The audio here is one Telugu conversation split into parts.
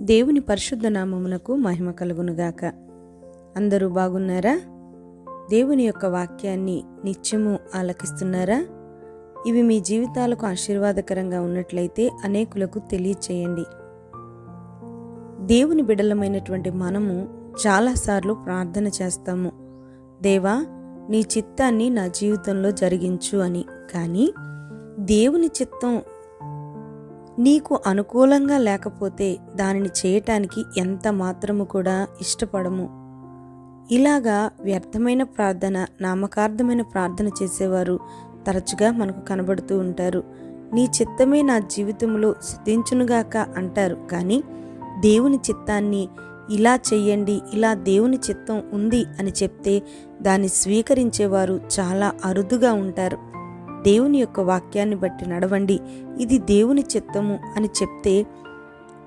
దేవుని పరిశుద్ధ నామమునకు మహిమ కలుగునుగాక. అందరూ బాగున్నారా? దేవుని యొక్క వాక్యాన్ని నిత్యము ఆలకిస్తున్నారా? ఇవి మీ జీవితాలకు ఆశీర్వాదకరంగా ఉన్నట్లయితే అనేకులకు తెలియచేయండి. దేవుని బిడలమైనటువంటి మనము చాలాసార్లు ప్రార్థన చేస్తాము. దేవా నీ చిత్తాన్ని నా జీవితంలో జరిగించు అని. కానీ దేవుని చిత్తం నీకు అనుకూలంగా లేకపోతే దానిని చేయటానికి ఎంత మాత్రము కూడా ఇష్టపడము. ఇలాగా వ్యర్థమైన ప్రార్థన నామకార్థమైన ప్రార్థన చేసేవారు తరచుగా మనకు కనబడుతూ ఉంటారు. నీ చిత్తమే నా జీవితంలో సిద్ధించునుగాక అంటారు. కానీ దేవుని చిత్తాన్ని ఇలా చెయ్యండి ఇలా దేవుని చిత్తం ఉంది అని చెప్తే దాన్ని స్వీకరించేవారు చాలా అరుదుగా ఉంటారు. దేవుని యొక్క వాక్యాన్ని బట్టి నడవండి. ఇది దేవుని చిత్తము అని చెప్తే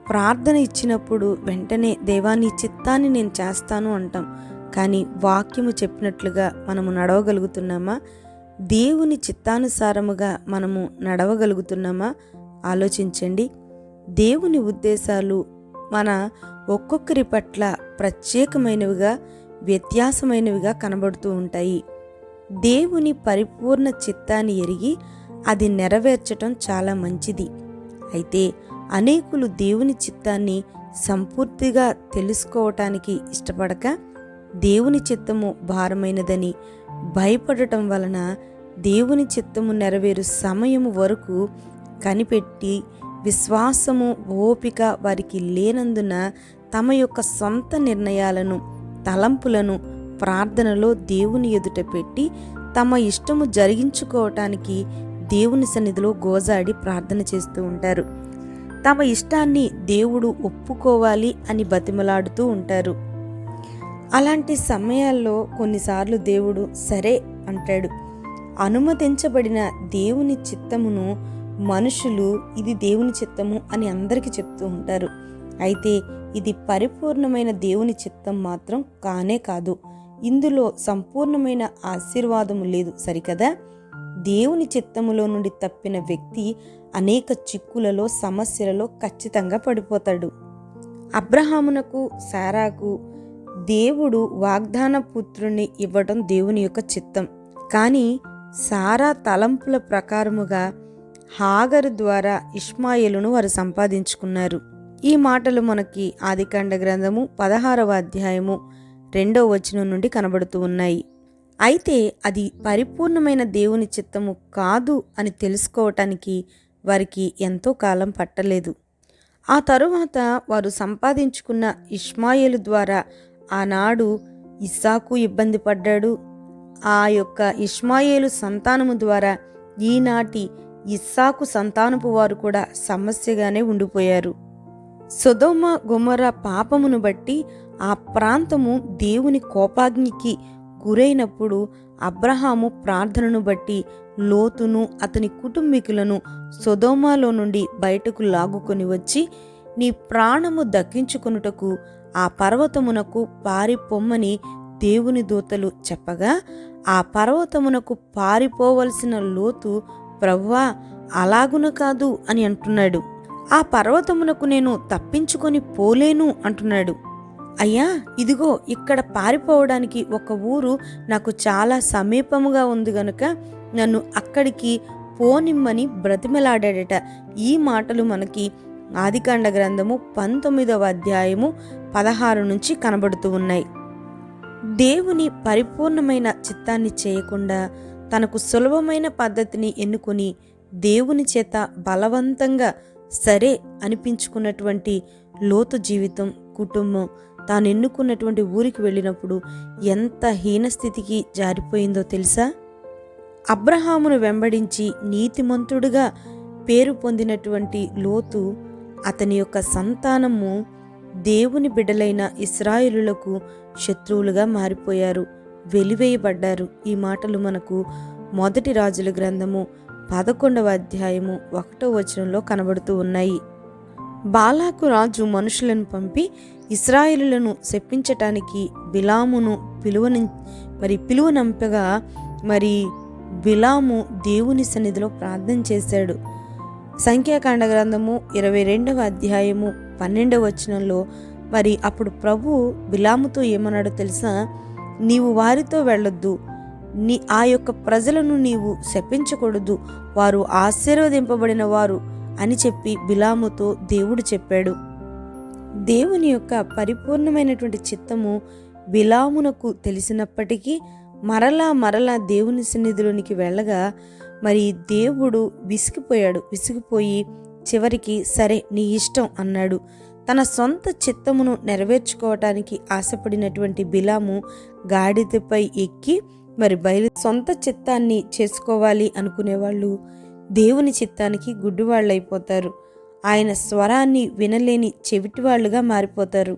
ప్రార్థన ఇచ్చినప్పుడు వెంటనే దేవాని చిత్తాన్ని నేను చేస్తాను అంటాం. కానీ వాక్యము చెప్పినట్లుగా మనము నడవగలుగుతున్నామా? దేవుని చిత్తానుసారముగా మనము నడవగలుగుతున్నామా? ఆలోచించండి. దేవుని ఉద్దేశాలు మన ఒక్కొక్కరి పట్ల ప్రత్యేకమైనవిగా వ్యత్యాసమైనవిగా కనబడుతూ ఉంటాయి. దేవుని పరిపూర్ణ చిత్తాన్ని ఎరిగి అది నెరవేర్చటం చాలా మంచిది. అయితే అనేకులు దేవుని చిత్తాన్ని సంపూర్తిగా తెలుసుకోవటానికి ఇష్టపడక దేవుని చిత్తము భారమైనదని భయపడటం వలన దేవుని చిత్తము నెరవేరు సమయము వరకు కనిపెట్టి విశ్వాసము ఓపిక వారికి లేనందున తమ యొక్క సొంత నిర్ణయాలను తలంపులను ప్రార్థనలో దేవుని ఎదుట పెట్టి తమ ఇష్టము జరిగించుకోవటానికి దేవుని సన్నిధిలో గోజాడి ప్రార్థన చేస్తూ ఉంటారు. తమ ఇష్టాన్ని దేవుడు ఒప్పుకోవాలి అని బతిమలాడుతూ ఉంటారు. అలాంటి సమయాల్లో కొన్నిసార్లు దేవుడు సరే అంటాడు. అనుమతించబడిన దేవుని చిత్తమును మనుషులు ఇది దేవుని చిత్తము అని అందరికీ చెప్తూ ఉంటారు. అయితే ఇది పరిపూర్ణమైన దేవుని చిత్తం మాత్రం కానే కాదు. ఇందులో సంపూర్ణమైన ఆశీర్వాదము లేదు సరికదా? దేవుని చిత్తములో నుండి తప్పిన వ్యక్తి అనేక చిక్కులలో సమస్యలలో ఖచ్చితంగా పడిపోతాడు. అబ్రహామునకు సారాకు దేవుడు వాగ్దాన పుత్రుణ్ణి ఇవ్వడం దేవుని యొక్క చిత్తం. కానీ సారా తలంపుల ప్రకారముగా హాగరు ద్వారా ఇష్మాయిలును వారు సంపాదించుకున్నారు. ఈ మాటలు మనకి ఆదికాండ గ్రంథము పదహారవ అధ్యాయము రెండో వచనం నుండి కనబడుతూ ఉన్నాయి. అయితే అది పరిపూర్ణమైన దేవుని చిత్తము కాదు అని తెలుసుకోవటానికి వారికి ఎంతో కాలం పట్టలేదు. ఆ తరువాత వారు సంపాదించుకున్న ఇష్మాయిలు ద్వారా ఆనాడు ఇస్సాకు ఇబ్బంది పడ్డాడు. ఆ యొక్క ఇష్మాయేలు సంతానము ద్వారా ఈనాటి ఇస్సాకు సంతానపు వారు కూడా సమస్యగానే ఉండిపోయారు. సుధోమ గుమర పాపమును బట్టి ఆ ప్రాంతము దేవుని కోపాగ్నికి గురైనప్పుడు అబ్రహాము ప్రార్థనను బట్టి లోతును అతని కుటుంబీకులను సొదోమాలో నుండి బయటకు లాగుకొని వచ్చి నీ ప్రాణము దక్కించుకొనుటకు ఆ పర్వతమునకు పారిపొమ్మని దేవుని దూతలు చెప్పగా ఆ పర్వతమునకు పారిపోవలసిన లోతు ప్రవ్వా అలాగున కాదు అని అంటున్నాడు. ఆ పర్వతమునకు నేను తప్పించుకొని పోలేను అంటున్నాడు. అయ్యా ఇదిగో ఇక్కడ పారిపోవడానికి ఒక ఊరు నాకు చాలా సమీపముగా ఉంది గనుక నన్ను అక్కడికి పోనిమ్మని బ్రతిమలాడాడట. ఈ మాటలు మనకి ఆదికాండ గ్రంథము పంతొమ్మిదవ అధ్యాయము పదహారు నుంచి కనబడుతూ ఉన్నాయి. దేవుని పరిపూర్ణమైన చిత్తాన్ని చేయకుండా తనకు సులభమైన పద్ధతిని ఎన్నుకొని దేవుని చేత బలవంతంగా సరే అనిపించుకున్నటువంటి లోతు జీవితం కుటుంబం తాను ఎన్నుకున్నటువంటి ఊరికి వెళ్ళినప్పుడు ఎంత హీనస్థితికి జారిపోయిందో తెలుసా? అబ్రహామును వెంబడించి నీతిమంతుడుగా పేరు పొందినటువంటి లోతు అతని యొక్క సంతానము దేవుని బిడ్డలైన ఇస్రాయిలులకు శత్రువులుగా మారిపోయారు వెలివేయబడ్డారు. ఈ మాటలు మనకు మొదటి రాజుల గ్రంథము పదకొండవ అధ్యాయము ఒకటో వచనంలో కనబడుతూ ఉన్నాయి. బాలాకు రాజు మనుషులను పంపి ఇస్రాయిలులను శప్పించటానికి బిలామును పిలువని మరి పిలువనంపగా మరి బిలాము దేవుని సన్నిధిలో ప్రార్థన చేశాడు. సంఖ్యాకాండ గ్రంథము ఇరవై రెండవ అధ్యాయము పన్నెండవ వచనంలో మరి అప్పుడు ప్రభు బిలాముతో ఏమన్నాడో తెలుసా? నీవు వారితో వెళ్ళొద్దు. నీ ఆ యొక్క ప్రజలను నీవు శపించకూడదు. వారు ఆశీర్వదింపబడిన వారు అని చెప్పి బిలాముతో దేవుడు చెప్పాడు. దేవుని యొక్క పరిపూర్ణమైనటువంటి చిత్తము బిలామునకు తెలిసినప్పటికీ మరలా మరలా దేవుని సన్నిధిలోనికి వెళ్ళగా మరి దేవుడు విసిగిపోయాడు విసిగిపోయి చివరికి సరే నీ ఇష్టం అన్నాడు. తన సొంత చిత్తమును నెరవేర్చుకోవటానికి ఆశపడినటువంటి బిలాము గాడిదపై ఎక్కి మరి బయలు సొంత చిత్తాన్ని చేసుకోవాలి అనుకునేవాళ్ళు దేవుని చిత్తానికి గుడ్డివాళ్ళైపోతారు. ఆయన స్వరాన్ని వినలేని చెవిటివాళ్ళుగా మారిపోతారు.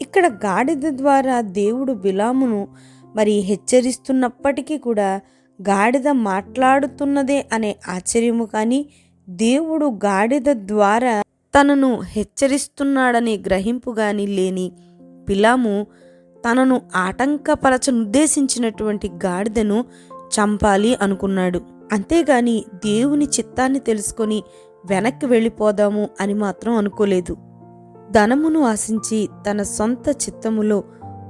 ఇక్కడ గాడిద ద్వారా దేవుడు బిలామును మరి హెచ్చరిస్తున్నప్పటికీ కూడా గాడిద మాట్లాడుతున్నదే అనే ఆశ్చర్యము కానీ దేవుడు గాడిద ద్వారా తనను హెచ్చరిస్తున్నాడనే గ్రహింపు గాని లేని బిలాము తనను ఆటంకపరచనుద్దేశించినటువంటి గాడిదను చంపాలి అనుకున్నాడు. అంతేగాని దేవుని చిత్తాన్ని తెలుసుకొని వెనక్కి వెళ్ళిపోదాము అని మాత్రం అనుకోలేదు. ధనమును ఆశించి తన సొంత చిత్తములో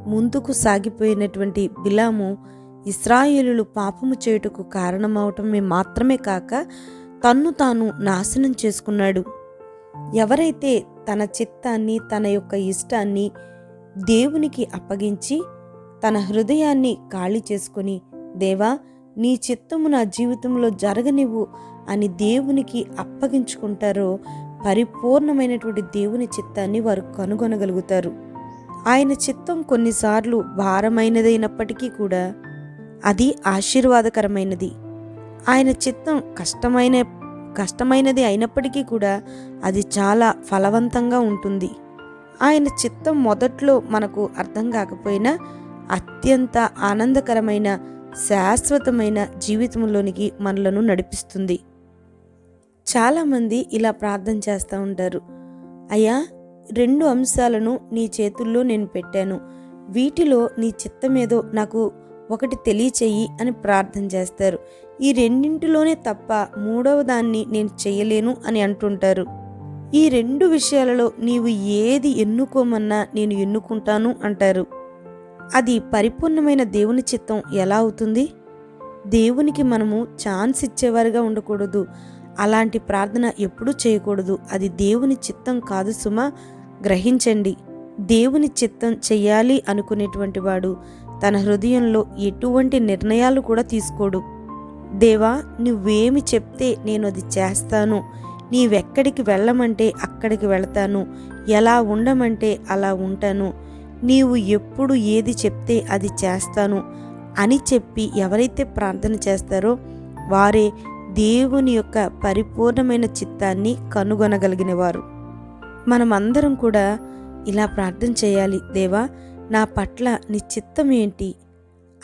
ముందుకు సాగిపోయినటువంటి బిలాము ఇస్రాయేలులు పాపము చేయుటకు కారణమవటమే మాత్రమే కాక తన్ను తాను నాశనం చేసుకున్నాడు. ఎవరైతే తన చిత్తాన్ని తన యొక్క ఇష్టాన్ని దేవునికి అప్పగించి తన హృదయాన్ని ఖాళీ చేసుకొని దేవా నీ చిత్తము నా జీవితంలో జరగనివ్వు అని దేవునికి అప్పగించుకుంటారో పరిపూర్ణమైనటువంటి దేవుని చిత్తాన్ని వారు కనుగొనగలుగుతారు. ఆయన చిత్తం కొన్నిసార్లు భారమైనదైనప్పటికీ కూడా అది ఆశీర్వాదకరమైనది. ఆయన చిత్తం కష్టమైన కష్టమైనది అయినప్పటికీ కూడా అది చాలా ఫలవంతంగా ఉంటుంది. ఆయన చిత్తం మొదట్లో మనకు అర్థం కాకపోయినా అత్యంత ఆనందకరమైన శాశ్వతమైన జీవితంలోనికి మనలను నడిపిస్తుంది. చాలామంది ఇలా ప్రార్థన చేస్తూ ఉంటారు. అయ్యా రెండు అంశాలను నీ చేతుల్లో నేను పెట్టాను. వీటిలో నీ చిత్తమేదో నాకు ఒకటి తెలియచేయి అని ప్రార్థన చేస్తారు. ఈ రెండింటిలోనే తప్ప మూడవ దాన్ని నేను చేయలేను అని అంటుంటారు. ఈ రెండు విషయాలలో నీవు ఏది ఎన్నుకోమన్నా నేను ఎన్నుకుంటాను అంటారు. అది పరిపూర్ణమైన దేవుని చిత్తం ఎలా అవుతుంది? దేవునికి మనము ఛాన్స్ ఇచ్చేవారుగా ఉండకూడదు. అలాంటి ప్రార్థన ఎప్పుడూ చేయకూడదు. అది దేవుని చిత్తం కాదు సుమా. గ్రహించండి. దేవుని చిత్తం చెయ్యాలి అనుకునేటువంటి వాడు తన హృదయంలో ఎటువంటి నిర్ణయాలు కూడా తీసుకోడు. దేవా నువ్వేమి చెప్తే నేను అది చేస్తాను. నీవెక్కడికి వెళ్ళమంటే అక్కడికి వెళతాను. ఎలా ఉండమంటే అలా ఉంటాను. నీవు ఎప్పుడు ఏది చెప్తే అది చేస్తాను అని చెప్పి ఎవరైతే ప్రార్థన చేస్తారో వారే దేవుని యొక్క పరిపూర్ణమైన చిత్తాన్ని కనుగొనగలిగినవారు. మనమందరం కూడా ఇలా ప్రార్థన చేయాలి దేవా నా పట్ల నీ చిత్తం ఏంటి?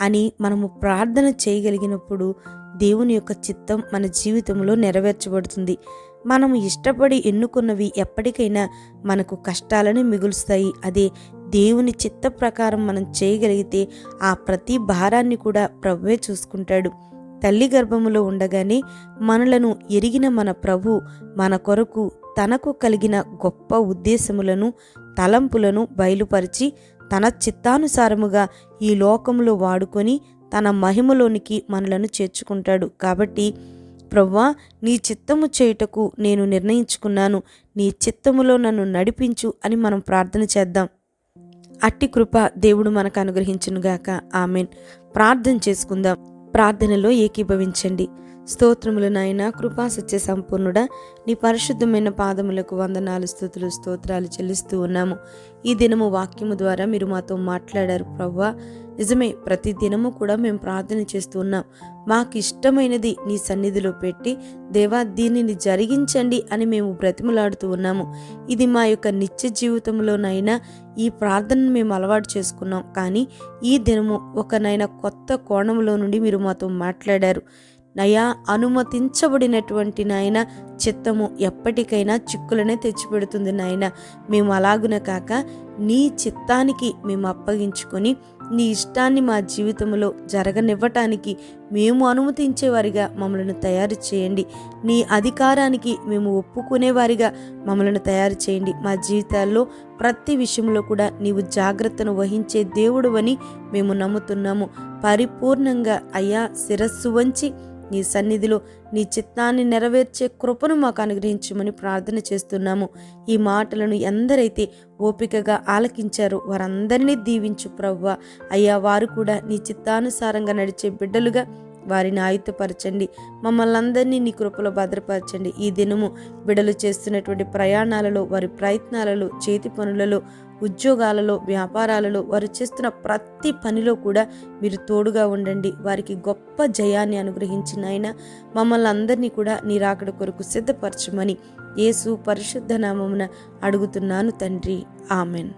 అని మనము ప్రార్థన చేయగలిగినప్పుడు దేవుని యొక్క చిత్తం మన జీవితంలో నెరవేర్చబడుతుంది. మనము ఇష్టపడి ఎన్నుకున్నవి ఎప్పటికైనా మనకు కష్టాలను మిగులుస్తాయి. అదే దేవుని చిత్త ప్రకారం మనం చేయగలిగితే ఆ ప్రతి భారాన్ని కూడా ప్రభువే చూసుకుంటాడు. తల్లి గర్భములో ఉండగానే మనలను ఎరిగిన మన ప్రభు మన కొరకు తనకు కలిగిన గొప్ప ఉద్దేశములను తలంపులను బయలుపరిచి తన చిత్తానుసారముగా ఈ లోకములో వాడుకొని తన మహిమలోనికి మనలను చేర్చుకుంటాడు. కాబట్టి ప్రవ్వా నీ చిత్తము చేయుటకు నేను నిర్ణయించుకున్నాను. నీ చిత్తములో నన్ను నడిపించు అని మనం ప్రార్థన చేద్దాం. అట్టి కృప దేవుడు మనకు అనుగ్రహించునుగాక. ఆమెన్. ప్రార్థన చేసుకుందాం. ప్రార్థనలో ఏకీభవించండి. స్తోత్రములు నాయన కృపా సత్య సంపూర్ణుడ నీ పరిశుద్ధమైన పాదములకు వందనాలు స్థుతులు స్తోత్రాలు చెల్లిస్తూ ఉన్నాము. ఈ దినము వాక్యము ద్వారా మీరు మాతో మాట్లాడారు ప్రవ్వా. నిజమే ప్రతి దినము కూడా మేము ప్రార్థన చేస్తూ ఉన్నాం. మాకు ఇష్టమైనది నీ సన్నిధిలో పెట్టి దేవా దీనిని జరిగించండి అని మేము బ్రతిమలాడుతూ ఉన్నాము. ఇది మా యొక్క నిత్య జీవితంలోనైనా ఈ ప్రార్థనను మేము అలవాటు చేసుకున్నాం. కానీ ఈ దినము ఒకనైనా కొత్త కోణంలో నుండి మీరు మాతో మాట్లాడారు. నయా అనుమతించబడినటువంటి నాయన చిత్తము ఎప్పటికైనా చిక్కులనే తెచ్చిపెడుతుంది నాయన. మేము అలాగున కాక నీ చిత్తానికి మేము అప్పగించుకొని నీ ఇష్టాన్ని మా జీవితంలో జరగనివ్వటానికి మేము అనుమతించేవారిగా మమ్మల్ని తయారు చేయండి. నీ అధికారానికి మేము ఒప్పుకునేవారిగా మమ్మల్ని తయారు చేయండి. మా జీవితాల్లో ప్రతి విషయంలో కూడా నీవు జాగ్రత్తను వహించే దేవుడు అని మేము నమ్ముతున్నాము. పరిపూర్ణంగా అయ్యా శిరస్సు వంచి నీ సన్నిధిలో నీ చిత్తాన్ని నెరవేర్చే కృపను మాకు అనుగ్రహించమని ప్రార్థన చేస్తున్నాము. ఈ మాటలను ఎందరైతే ఓపికగా ఆలకించారో వారందరినీ దీవించు ప్రవ్వ. అయ్యా వారు కూడా నీ చిత్తానుసారంగా నడిచే బిడ్డలుగా వారిని ఆయుధపరచండి. మమ్మల్ని అందరినీ నీ కృపలో భద్రపరచండి. ఈ దినము బిడలు చేస్తున్నటువంటి ప్రయాణాలలో వారి ప్రయత్నాలలో చేతి పనులలో ఉద్యోగాలలో వ్యాపారాలలో వారు చేస్తున్న ప్రతి పనిలో కూడా మీరు తోడుగా ఉండండి. వారికి గొప్ప జయాన్ని అనుగ్రహించిన ఆయన మమ్మల్ని అందరినీ కూడా నీ రాకడ కొరకు సిద్ధపరచమని యేసు పరిశుద్ధ నామమున అడుగుతున్నాను తండ్రి. ఆమెన్.